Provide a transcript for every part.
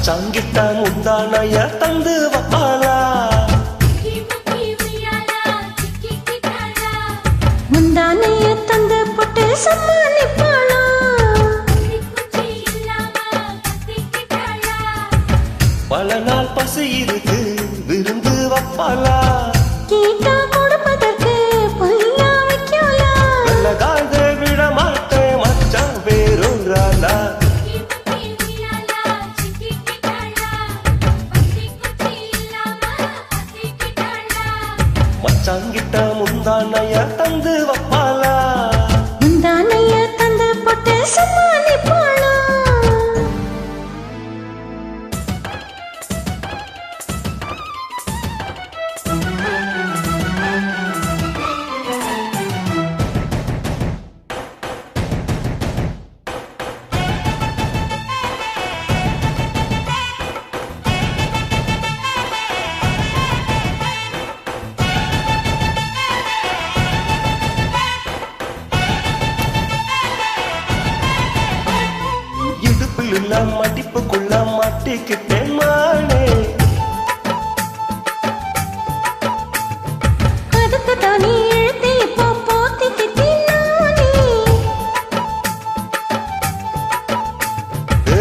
மச்சாங்கிட்ட முந்தானைய தந்து வப்பாளா? முந்தானைய தந்து போட்டு சமாளிப்பாளா? பல நாள் பசி இருக்கு விருந்து வப்பாளா? கேட்டா மச்சாங்கிட்ட முந்தானைய தந்து வப்பாளா? முந்தானைய தந்து போட்டு சமாளிப்பாளா மடிப்புக்குள்ள மாட்டிக்கிட்டேன் மானே அதுக்கு தானே எழுத்து இப்போ போத்திக்கிட்டேன் நானே ஏ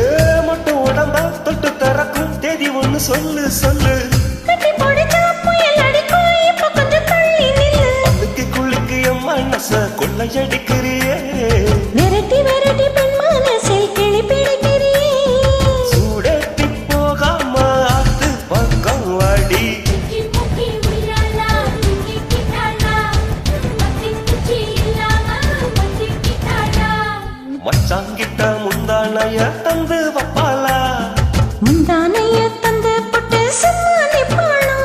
மட்டும் உடம்ப தொட்டு திறக்கும் தேதி ஒண்ணு சொல்லு சொல்லு. கட்டி பிடிச்சா புயல் மச்சாங்கிட்ட முந்தானைய தந்து வப்பாளா. முந்தானைய தந்து போட்டு சமாளிப்பாளா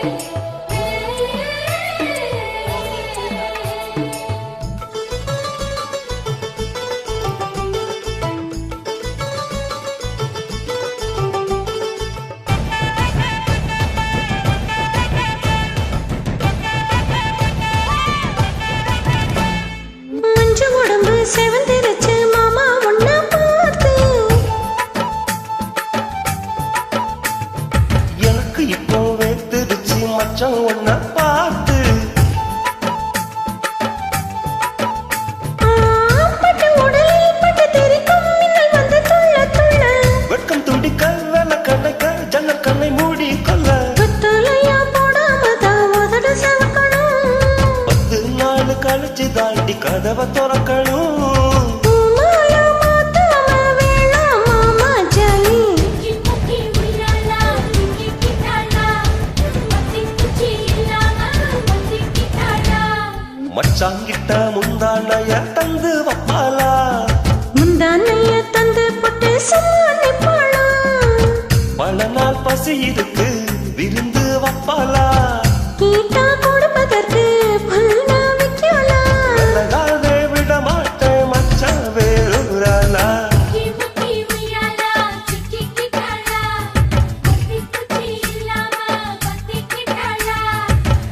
மஞ்சு வந்து துள்ள துள்ள வெட்கம் துடிக்க வேலை கண்ணைக்க ஜன்னல் கண்ணை மூடி கொள்ள பத்து நாள் கழிச்சு தாண்டி கதவை திறக்கணும் மச்சாங்கிட்ட முந்தானைய தந்து வப்பாளா? முந்தானைய தந்து போட்டு சமாளிப்பாளா பல நாள் பசி இருக்கு விருந்து வப்பாளா? கேட்டா கொடுப்பதற்கு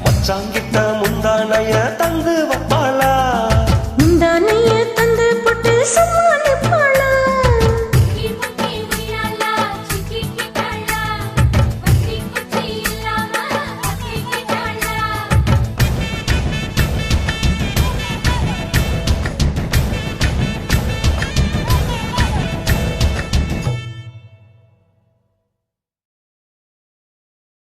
மச்சாங்கிட்ட முந்தானைய தந்து வப்பாளா? முந்தானைய தந்து போட்டு சும்மா